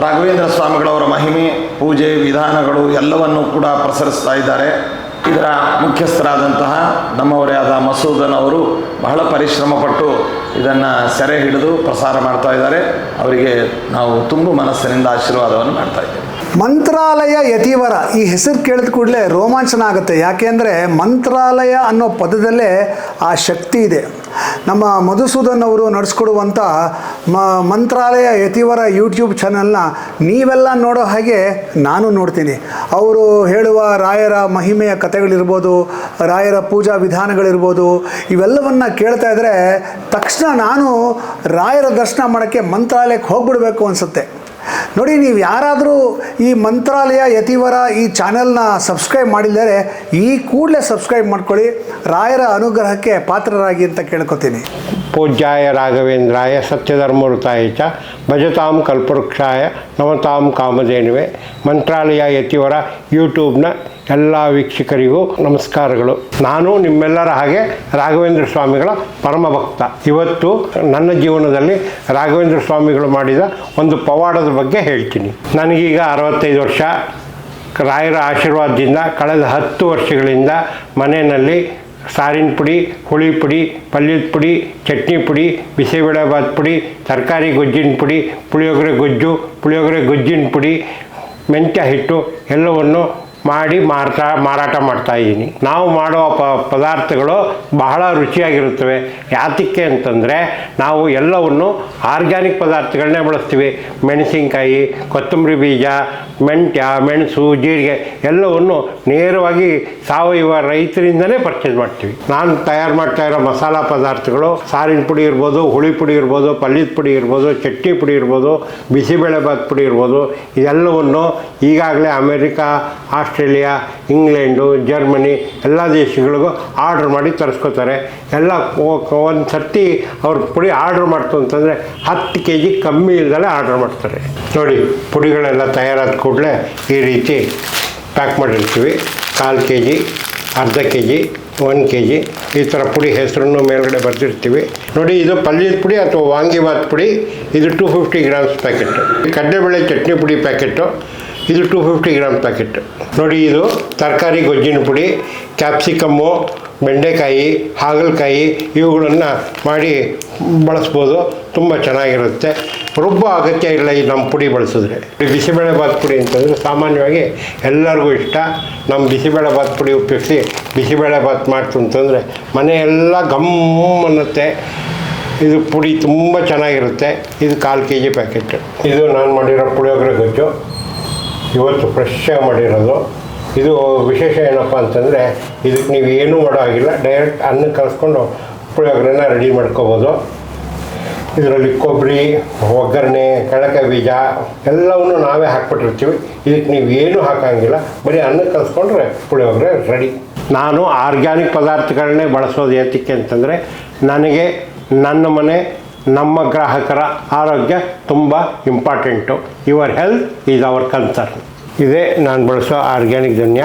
ರಾಘವೇಂದ್ರ ಸ್ವಾಮಿಗಳವರ ಮಹಿಮೆ, ಪೂಜೆ, ವಿಧಾನಗಳು ಎಲ್ಲವನ್ನು ಕೂಡ ಪ್ರಸರಿಸ್ತಾ ಇದ್ದಾರೆ. ಇದರ ಮುಖ್ಯಸ್ಥರಾದಂತಹ ನಮ್ಮವರೇ ಆದ ಮಸೂದನ್ ಅವರು ಬಹಳ ಪರಿಶ್ರಮ ಪಟ್ಟು ಇದನ್ನು ಸೆರೆ ಹಿಡಿದು ಪ್ರಸಾರ ಮಾಡ್ತಾ ಇದ್ದಾರೆ. ಅವರಿಗೆ ನಾವು ತುಂಬ ಮನಸ್ಸಿನಿಂದ ಆಶೀರ್ವಾದವನ್ನು ಮಾಡ್ತಾ ಇದ್ದೇವೆ. ಮಂತ್ರಾಲಯ ಯತಿವರ. ಈ ಹೆಸರು ಕೇಳಿದ ಕೂಡಲೇ ರೋಮಾಂಚನ ಆಗುತ್ತೆ ಯಾಕೆಂದರೆ ಮಂತ್ರಾಲಯ ಅನ್ನೋ ಪದದಲ್ಲೇ ಆ ಶಕ್ತಿ ಇದೆ. ನಮ್ಮ ಮಧುಸೂದನ್ ಅವರು ನಡೆಸ್ಕೊಡುವಂಥ ಮ, ಮಂತ್ರಾಲಯ ಯತಿವರ ಯೂಟ್ಯೂಬ್ ಚಾನಲ್ನ ನೀವೆಲ್ಲ ನೋಡೋ ಹಾಗೆ ನಾನು ನೋಡ್ತೀನಿ. ಅವರು ಹೇಳುವ ರಾಯರ ಮಹಿಮೆಯ ಕಥೆಗಳಿರ್ಬೋದು, ರಾಯರ ಪೂಜಾ ವಿಧಾನಗಳಿರ್ಬೋದು, ಇವೆಲ್ಲವನ್ನು ಕೇಳ್ತಾ ಇದ್ದರೆ ತಕ್ಷಣ ನಾನು ರಾಯರ ದರ್ಶನ ಮಾಡೋಕ್ಕೆ ಮಂತ್ರಾಲಯಕ್ಕೆ ಹೋಗ್ಬಿಡ್ಬೇಕು ಅನಿಸುತ್ತೆ. ನೋಡಿ, ನೀವು ಯಾರಾದರೂ ಈ ಮಂತ್ರಾಲಯ, ಯತಿವರ ಈ ಚಾನೆಲ್ನ ಸಬ್ಸ್ಕ್ರೈಬ್ ಮಾಡಿದರೆ ಈ ಕೂಡಲೇ ಸಬ್ಸ್ಕ್ರೈಬ್ ಮಾಡ್ಕೊಳ್ಳಿ. ರಾಯರ ಅನುಗ್ರಹಕ್ಕೆ ಪಾತ್ರರಾಗಿ ಅಂತ ಕೇಳ್ಕೊತೀನಿ. ಪೂಜ್ಯಾಯ ರಾಘವೇಂದ್ರಾಯ ಸತ್ಯಧರ್ಮವೃತಾಯ ಚ ಭಜತಾಂ ಕಲ್ಪವೃಕ್ಷಾಯ ನಮತಾಂ ಕಾಮಧೇನುವೆ. ಮಂತ್ರಾಲಯ, ಯತಿವರ ಯೂಟ್ಯೂಬ್ನ ಎಲ್ಲ ವೀಕ್ಷಕರಿಗೂ ನಮಸ್ಕಾರಗಳು. ನಾನು ನಿಮ್ಮೆಲ್ಲರ ಹಾಗೆ ರಾಘವೇಂದ್ರ ಸ್ವಾಮಿಗಳ ಪರಮ ಭಕ್ತ. ಇವತ್ತು ನನ್ನ ಜೀವನದಲ್ಲಿ ರಾಘವೇಂದ್ರ ಸ್ವಾಮಿಗಳು ಮಾಡಿದ ಒಂದು ಪವಾಡದ ಬಗ್ಗೆ ಹೇಳ್ತೀನಿ. ನನಗೀಗ ಅರವತ್ತೈದು ವರ್ಷ. ರಾಯರ ಆಶೀರ್ವಾದದಿಂದ ಕಳೆದ ಹತ್ತು ವರ್ಷಗಳಿಂದ ಮನೆಯಲ್ಲಿ ಸಾರಿನ ಪುಡಿ, ಹುಳಿ ಪುಡಿ, ಪಲ್ಯದ ಪುಡಿ, ಚಟ್ನಿ ಪುಡಿ ಬಿಸಿಬೇಳೆಬಾತ್ ಪುಡಿ, ತರಕಾರಿ ಗೊಜ್ಜಿನ ಪುಡಿ, ಪುಳಿಯೋಗರೆ ಗೊಜ್ಜು, ಪುಳಿಯೋಗರೆ ಗೊಜ್ಜಿನ ಪುಡಿ, ಮೆಂತ್ಯ ಹಿಟ್ಟು ಎಲ್ಲವನ್ನು ಮಾಡಿ ಮಾರ್ತಾ ಮಾರಾಟ ಮಾಡ್ತಾ ಇದ್ದೀನಿ. ನಾವು ಮಾಡುವ ಪ, ಪದಾರ್ಥಗಳು ಬಹಳ ರುಚಿಯಾಗಿರುತ್ತವೆ. ಯಾತಕ್ಕೆ ಅಂತಂದರೆ ನಾವು ಎಲ್ಲವನ್ನು ಆರ್ಗ್ಯಾನಿಕ್ ಪದಾರ್ಥಗಳನ್ನೇ ಬಳಸ್ತೀವಿ. ಮೆಣಸಿನ್ಕಾಯಿ, ಕೊತ್ತಂಬರಿ ಬೀಜ ಮೆಂಟ್ಯ ಮೆಣಸು, ಜೀರಿಗೆ ಎಲ್ಲವನ್ನು ನೇರವಾಗಿ ಸಾವಯವ ರೈತರಿಂದನೇ ಪರ್ಚೇಸ್ ಮಾಡ್ತೀವಿ. ನಾನು ತಯಾರು ಮಾಡ್ತಾ ಇರೋ ಮಸಾಲ ಪದಾರ್ಥಗಳು ಸಾರಿನ ಪುಡಿ ಇರ್ಬೋದು, ಹುಳಿ ಪುಡಿ ಇರ್ಬೋದು ಪಲ್ಯದ ಪುಡಿ ಇರ್ಬೋದು, ಚಟ್ನಿ ಪುಡಿ ಇರ್ಬೋದು, ಬಿಸಿಬೇಳೆಬಾತ್ ಪುಡಿ ಇರ್ಬೋದು, ಇದೆಲ್ಲವನ್ನು ಈಗಾಗಲೇ ಅಮೇರಿಕಾ ಇಂಗ್ಲೆಂಡು, ಜರ್ಮನಿ ಎಲ್ಲ ದೇಶಗಳಿಗೂ ಆರ್ಡ್ರ್ ಮಾಡಿ ತರಿಸ್ಕೋತಾರೆ. ಎಲ್ಲ ಒಂದು ಸರ್ತಿ ಅವ್ರ ಪುಡಿ ಆರ್ಡ್ರ್ ಮಾಡ್ತು ಅಂತಂದರೆ ಹತ್ತು ಕೆ ಜಿ ಕಮ್ಮಿ ಇಲ್ದಲೆ ಆರ್ಡ್ರ್ ಮಾಡ್ತಾರೆ. ನೋಡಿ, ಪುಡಿಗಳೆಲ್ಲ ತಯಾರಾದ ಕೂಡಲೇ ಈ ರೀತಿ ಪ್ಯಾಕ್ ಮಾಡಿರ್ತೀವಿ. ಕಾಲು ಕೆ ಜಿ ಅರ್ಧ ಕೆ ಜಿ ಒಂದು ಕೆ ಜಿ ಈ ಥರ ಪುಡಿ ಹೆಸರನ್ನು ಮೇಲ್ಗಡೆ ಬರೆದಿರ್ತೀವಿ. ನೋಡಿ, ಇದು ಪಲ್ಯದ ಪುಡಿ ಅಥವಾ ವಾಂಗಿಬಾತ್ ಪುಡಿ? ಇದು ಟೂ ಫಿಫ್ಟಿ ಗ್ರಾಮ್ಸ್ ಪ್ಯಾಕೆಟು. ಕಡಲೆಬೇಳೆ ಚಟ್ನಿ ಪುಡಿ ಪ್ಯಾಕೆಟು. ಇದು ಟೂ ಫಿಫ್ಟಿ ಗ್ರಾಮ್ ಪ್ಯಾಕೆಟ್ ನೋಡಿ ಇದು ತರಕಾರಿ, ಗೊಜ್ಜಿನ ಪುಡಿ ಕ್ಯಾಪ್ಸಿಕಮ್ಮು ಬೆಂಡೆಕಾಯಿ, ಹಾಗಲಕಾಯಿ, ಇವುಗಳನ್ನು ಮಾಡಿ ಬಳಸ್ಬೋದು. ತುಂಬ ಚೆನ್ನಾಗಿರುತ್ತೆ. ರುಬ್ಬೋ ಅಗತ್ಯ ಇಲ್ಲ ಈ ನಮ್ಮ ಪುಡಿ ಬಳಸಿದ್ರೆ. ಬಿಸಿಬೇಳೆಬಾತ್ ಪುಡಿ ಅಂತಂದರೆ ಸಾಮಾನ್ಯವಾಗಿ ಎಲ್ಲರಿಗೂ ಇಷ್ಟ. ನಮ್ಮ ಬಿಸಿಬೇಳೆಬಾತ್ ಪುಡಿ ಉಪಯೋಗಿಸಿ ಬಿಸಿಬೇಳೆಬಾತ್ ಮಾಡ್ತು ಅಂತಂದರೆ ಮನೆಯೆಲ್ಲ ಗಮ್ ಅನ್ನುತ್ತೆ. ಇದು ಪುಡಿ ತುಂಬ ಚೆನ್ನಾಗಿರುತ್ತೆ. ಇದು ಕಾಲು ಕೆ ಜಿ ಪ್ಯಾಕೆಟ್ ಇದು ನಾನು ಮಾಡಿರೋ ಪುಳಿಯೋಗರೆ ಗೊಜ್ಜು. ಇವತ್ತು ಫ್ರೆಶ್ ಮಾಡಿರೋದು. ಇದು ವಿಶೇಷ ಏನಪ್ಪ ಅಂತಂದರೆ ಇದಕ್ಕೆ ನೀವು ಏನೂ ಮಾಡೋ ಆಗಿಲ್ಲ ಡೈರೆಕ್ಟ್ ಅನ್ನ ಕಲಿಸ್ಕೊಂಡು ಪುಳಿಯೋಗರೆನ ರೆಡಿ ಮಾಡ್ಕೋಬೋದು. ಇದರಲ್ಲಿ ಕೊಬ್ಬರಿ ಒಗ್ಗರಣೆ ಕಣಕ ಬೀಜ ಎಲ್ಲವನ್ನು ನಾವೇ ಹಾಕ್ಬಿಟ್ಟಿರ್ತೀವಿ. ಇದಕ್ಕೆ ನೀವು ಏನೂ ಹಾಕೋಂಗಿಲ್ಲ. ಬರೀ ಅನ್ನ ಕಲಿಸ್ಕೊಂಡ್ರೆ ಪುಳಿಯೋಗರೆ ರೆಡಿ ನಾನು ಆರ್ಗ್ಯಾನಿಕ್ ಪದಾರ್ಥಗಳನ್ನೇ ಬಳಸೋದು ಏತಕ್ಕೆ ಅಂತಂದರೆ, ನನಗೆ ನನ್ನ ಮನೆ ನಮ್ಮ ಗ್ರಾಹಕರ ಆರೋಗ್ಯ ತುಂಬ important your health is our concern ಇದೇ ನಾನು ಬಳಸೋ ಆರ್ಗ್ಯಾನಿಕ್ ಧನ್ಯ.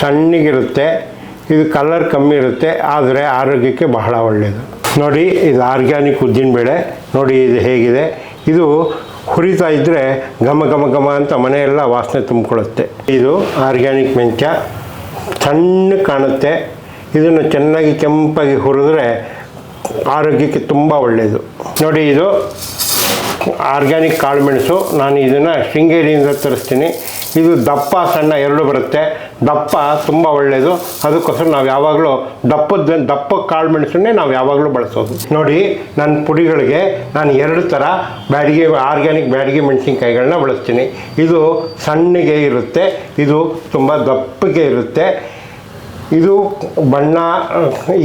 ಸಣ್ಣಗಿರುತ್ತೆ, ಇದು ಕಲರ್ ಕಮ್ಮಿ ಇರುತ್ತೆ, ಆದರೆ ಆರೋಗ್ಯಕ್ಕೆ ಬಹಳ ಒಳ್ಳೆಯದು ನೋಡಿ, ಇದು ಆರ್ಗ್ಯಾನಿಕ್ ಉದ್ದಿನಬೇಳೆ ನೋಡಿ, ಇದು ಹೇಗಿದೆ. ಇದು ಹುರಿತಾ ಇದ್ದರೆ ಘಮ ಘಮ ಘಮ ಅಂತ ಮನೆಯೆಲ್ಲ ವಾಸನೆ ತುಂಬಿಕೊಳ್ಳುತ್ತೆ. ಇದು ಆರ್ಗ್ಯಾನಿಕ್ ಮೆಂತ್ಯ. ಸಣ್ಣ ಕಾಣುತ್ತೆ. ಇದನ್ನು ಚೆನ್ನಾಗಿ ಕೆಂಪಾಗಿ ಹುರಿದ್ರೆ ಆರೋಗ್ಯಕ್ಕೆ ತುಂಬ ಒಳ್ಳೆಯದು ನೋಡಿ ಇದು ಆರ್ಗ್ಯಾನಿಕ್ ಕಾಳುಮೆಣಸು ನಾನು ಇದನ್ನು ಶೃಂಗೇರಿಯಿಂದ ತರಿಸ್ತೀನಿ. ಇದು ದಪ್ಪ ಸಣ್ಣ ಎರಡು ಬರುತ್ತೆ. ದಪ್ಪ ತುಂಬ ಒಳ್ಳೆಯದು ಅದಕ್ಕೋಸ್ಕರ ನಾವು ಯಾವಾಗಲೂ ದಪ್ಪದ ದಪ್ಪ ಕಾಳು ಮೆಣಸನ್ನೇ ನಾವು ಯಾವಾಗಲೂ ಬಳಸೋದು. ನೋಡಿ ನನ್ನ ಪುಡಿಗಳಿಗೆ ನಾನು ಎರಡು ಥರ ಬ್ಯಾಡಿಗೆ ಆರ್ಗ್ಯಾನಿಕ್ ಬ್ಯಾಡಿಗೆ ಮೆಣಸಿನ್ಕಾಯಿಗಳನ್ನ ಬಳಸ್ತೀನಿ. ಇದು ಸಣ್ಣಗೆ ಇರುತ್ತೆ. ಇದು ತುಂಬ ದಪ್ಪಗೆ ಇರುತ್ತೆ. ಇದು ಬಣ್ಣ,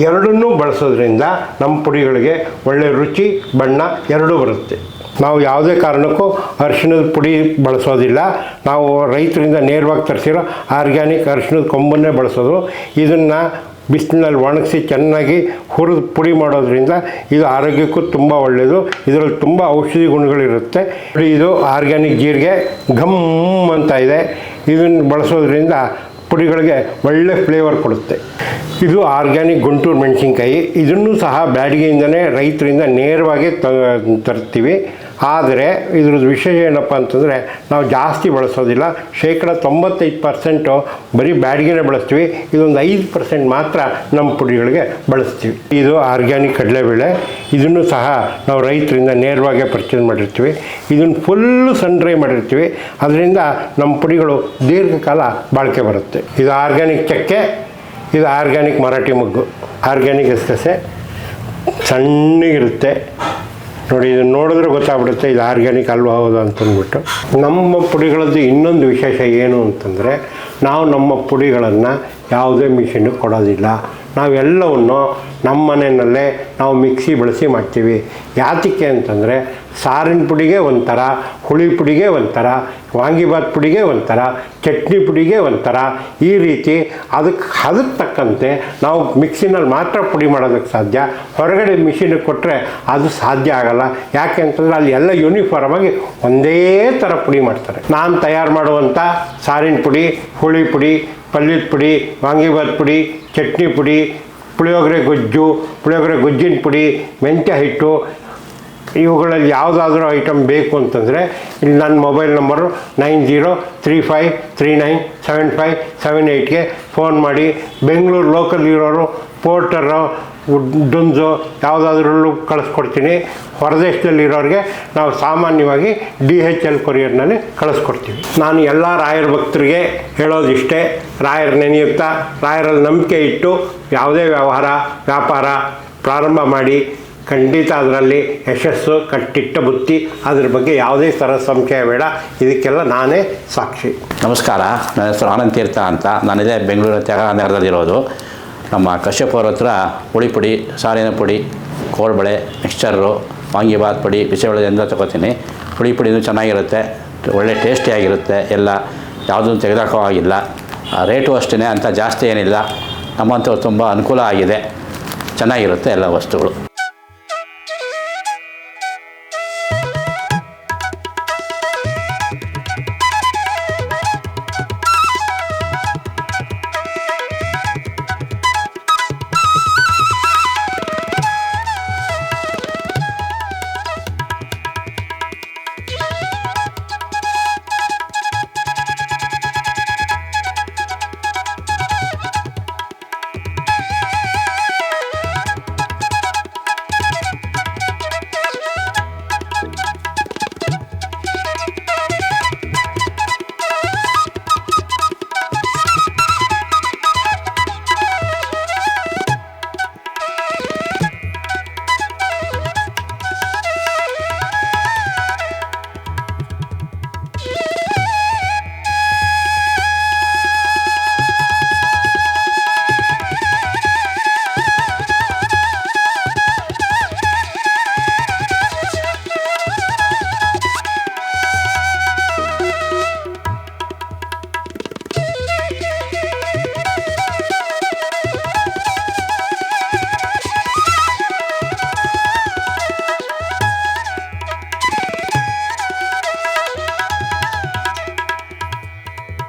ಎರಡನ್ನೂ ಬಳಸೋದ್ರಿಂದ ನಮ್ಮ ಪುಡಿಗಳಿಗೆ ಒಳ್ಳೆಯ ರುಚಿ, ಬಣ್ಣ ಎರಡೂ ಬರುತ್ತೆ. ನಾವು ಯಾವುದೇ ಕಾರಣಕ್ಕೂ ಅರಿಶಿಣದ ಪುಡಿ ಬಳಸೋದಿಲ್ಲ. ನಾವು ರೈತರಿಂದ ನೇರವಾಗಿ ತರಿಸಿರೋ ಆರ್ಗ್ಯಾನಿಕ್ ಅರಿಶಿಣದ ಕೊಂಬನ್ನೇ ಬಳಸೋದು. ಇದನ್ನು ಬಿಸಿಲಿನಲ್ಲಿ ಒಣಗಿಸಿ ಚೆನ್ನಾಗಿ ಹುರಿದು ಪುಡಿ ಮಾಡೋದ್ರಿಂದ ಇದು ಆರೋಗ್ಯಕ್ಕೂ ತುಂಬ ಒಳ್ಳೆಯದು ಇದರಲ್ಲಿ ತುಂಬ ಔಷಧಿ ಗುಣಗಳಿರುತ್ತೆ. ಇದು ಆರ್ಗ್ಯಾನಿಕ್ ಜೀರಿಗೆ ಘಮ್ ಅಂತ ಇದೆ. ಇದನ್ನು ಬಳಸೋದ್ರಿಂದ ಪುಡಿಗಳಿಗೆ ಒಳ್ಳೆ ಫ್ಲೇವರ್ ಕೊಡುತ್ತೆ. ಇದು ಆರ್ಗ್ಯಾನಿಕ್ ಗುಂಟೂರು ಮೆಣಸಿನ್ಕಾಯಿ. ಇದನ್ನು ಸಹ ಬ್ಯಾಡಿಗೆಯಿಂದನೇ ರೈತರಿಂದ ನೇರವಾಗಿ ತರ್ತೀವಿ. ಆದರೆ ಇದ್ರದ್ದು ವಿಷಯ ಏನಪ್ಪ ಅಂತಂದರೆ ನಾವು ಜಾಸ್ತಿ ಬಳಸೋದಿಲ್ಲ. ಶೇಕಡ ತೊಂಬತ್ತೈದು ಪರ್ಸೆಂಟು ಬರೀ ಬ್ಯಾಡಿಗೆನೇ ಬಳಸ್ತೀವಿ. ಇದೊಂದು ಐದು ಪರ್ಸೆಂಟ್ ಮಾತ್ರ ನಮ್ಮ ಪುಡಿಗಳಿಗೆ ಬಳಸ್ತೀವಿ. ಇದು ಆರ್ಗ್ಯಾನಿಕ್ ಕಡಲೆಬೇಳೆ. ಇದನ್ನು ಸಹ ನಾವು ರೈತರಿಂದ ನೇರವಾಗಿ ಪರ್ಚೇಸ್ ಮಾಡಿರ್ತೀವಿ. ಇದನ್ನು ಫುಲ್ಲು ಸನ್ ಡ್ರೈ ಮಾಡಿರ್ತೀವಿ. ಅದರಿಂದ ನಮ್ಮ ಪುಡಿಗಳು ದೀರ್ಘಕಾಲ ಬಾಳಿಕೆ ಬರುತ್ತೆ. ಇದು ಆರ್ಗ್ಯಾನಿಕ್ ಚಕ್ಕೆ, ಇದು ಆರ್ಗ್ಯಾನಿಕ್ ಮರಾಠಿ ಮಗ್ಗು. ಆರ್ಗ್ಯಾನಿಕ್ ಎಸ್ಕಸೆ ಸಣ್ಣಗಿರುತ್ತೆ. ನೋಡಿ, ಇದನ್ನು ನೋಡಿದ್ರೆ ಗೊತ್ತಾಗ್ಬಿಡುತ್ತೆ, ಇದು ಆರ್ಗ್ಯಾನಿಕ್ ಅಲ್ವಾ ಹೌದು ಅಂತಂದ್ಬಿಟ್ಟು. ನಮ್ಮ ಪುಡಿಗಳದ್ದು ಇನ್ನೊಂದು ವಿಶೇಷ ಏನು ಅಂತಂದರೆ, ನಾವು ನಮ್ಮ ಪುಡಿಗಳನ್ನು ಯಾವುದೇ ಮಿಷಿನ್ ಕೊಡೋದಿಲ್ಲ. ನಾವೆಲ್ಲವನ್ನು ನಮ್ಮ ಮನೆಯಲ್ಲೇ ನಾವು ಮಿಕ್ಸಿ ಬಳಸಿ ಮಾಡ್ತೀವಿ. ಯಾತಕ್ಕೆ ಅಂತಂದರೆ ಸಾರಿನ ಪುಡಿಗೆ ಒಂಥರ, ಹುಳಿ ಪುಡಿಗೆ ಒಂಥರ ವಾಂಗಿಬಾತ್ ಪುಡಿಗೆ ಒಂಥರ, ಚಟ್ನಿ ಪುಡಿಗೆ ಒಂಥರ, ಈ ರೀತಿ ಅದಕ್ಕೆ ಅದಕ್ಕೆ ತಕ್ಕಂತೆ ನಾವು ಮಿಕ್ಸಿನಲ್ಲಿ ಮಾತ್ರ ಪುಡಿ ಮಾಡೋದಕ್ಕೆ ಸಾಧ್ಯ. ಹೊರಗಡೆ ಮಿಷಿನಿಗೆ ಕೊಟ್ಟರೆ ಅದು ಸಾಧ್ಯ ಆಗಲ್ಲ. ಯಾಕೆ ಅಂತಂದರೆ ಅಲ್ಲಿ ಎಲ್ಲ ಯೂನಿಫಾರ್ಮಾಗಿ ಒಂದೇ ಥರ ಪುಡಿ ಮಾಡ್ತಾರೆ. ನಾನು ತಯಾರು ಮಾಡುವಂಥ ಸಾರಿನ ಪುಡಿ, ಹುಳಿ ಪುಡಿ, ಪಲ್ಯದ ಪುಡಿ ವಾಂಗಿಬಾತ್ ಪುಡಿ, ಚಟ್ನಿ ಪುಡಿ, ಪುಳಿಯೋಗರೆ ಗೊಜ್ಜು, ಪುಳಿಯೋಗರೆ ಗೊಜ್ಜಿನ ಪುಡಿ, ಮೆಂತ್ಯ ಹಿಟ್ಟು ಇವುಗಳಲ್ಲಿ ಯಾವುದಾದ್ರೂ ಐಟಮ್ ಬೇಕು ಅಂತಂದರೆ, ಇಲ್ಲಿ ನನ್ನ mobile number nine zero three five three nine seven five seven ಏಯ್ಟ್ಗೆ phone ಮಾಡಿ. ಬೆಂಗಳೂರು ಲೋಕಲ್ ಇರೋರು ಪೋರ್ಟರು ಡುನ್ಸು ಯಾವುದಾದ್ರಲ್ಲೂ ಕಳಿಸ್ಕೊಡ್ತೀನಿ. ಹೊರದೇಶದಲ್ಲಿರೋರಿಗೆ ನಾವು ಸಾಮಾನ್ಯವಾಗಿ ಡಿ ಎಚ್ ಎಲ್ ಕೊರಿಯರ್ನಲ್ಲಿ ಕಳಿಸ್ಕೊಡ್ತೀವಿ. ನಾನು ಎಲ್ಲ ರಾಯರ ಭಕ್ತರಿಗೆ ಹೇಳೋದಿಷ್ಟೇ ರಾಯರ ನೆನೆಯುತ್ತಾ, ರಾಯರಲ್ಲಿ ನಂಬಿಕೆ ಇಟ್ಟು, ಯಾವುದೇ ವ್ಯವಹಾರ, ವ್ಯಾಪಾರ ಪ್ರಾರಂಭ ಮಾಡಿ. ಖಂಡಿತ ಅದರಲ್ಲಿ ಯಶಸ್ಸು, ಕಟ್ಟಿಟ್ಟ ಬುತ್ತಿ ಅದ್ರ ಬಗ್ಗೆ ಯಾವುದೇ ಥರ ಸಂಶಯ ಬೇಡ. ಇದಕ್ಕೆಲ್ಲ ನಾನೇ ಸಾಕ್ಷಿ. ನಮಸ್ಕಾರ. ನನ್ನ ಹೆಸರು ಆನಂದ್ ತೀರ್ಥ ಅಂತ. ನಾನಿದೆ ಬೆಂಗಳೂರು ತ್ಯಾಗನಗರದಲ್ಲಿರೋದು ನಮ್ಮ ಕಶ್ಯಪ್ ಹತ್ರ ಹುಳಿ ಪುಡಿ, ಸಾರಿನ ಪುಡಿ, ಕೋಳ್ಬಳೆ, ಮಿಕ್ಸ್ಚರು ವಾಂಗಿಬಾತ್ ಪುಡಿ ಬಿಸಿಬೇಳೆದಿಂದ ತಗೋತೀನಿ. ಹುಳಿ ಪುಡಿನೂ ಚೆನ್ನಾಗಿರುತ್ತೆ. ಒಳ್ಳೆ ಟೇಸ್ಟಿಯಾಗಿರುತ್ತೆ. ಎಲ್ಲ ಯಾವುದೂ ತೆಗೆದಾಕೋ ಆಗಿಲ್ಲ ರೇಟು ಅಷ್ಟೇ ಅಂತ ಜಾಸ್ತಿ ಏನಿಲ್ಲ. ನಮ್ಮಂಥವ್ರು ತುಂಬ ಅನುಕೂಲ ಆಗಿದೆ. ಚೆನ್ನಾಗಿರುತ್ತೆ ಎಲ್ಲ ವಸ್ತುಗಳು.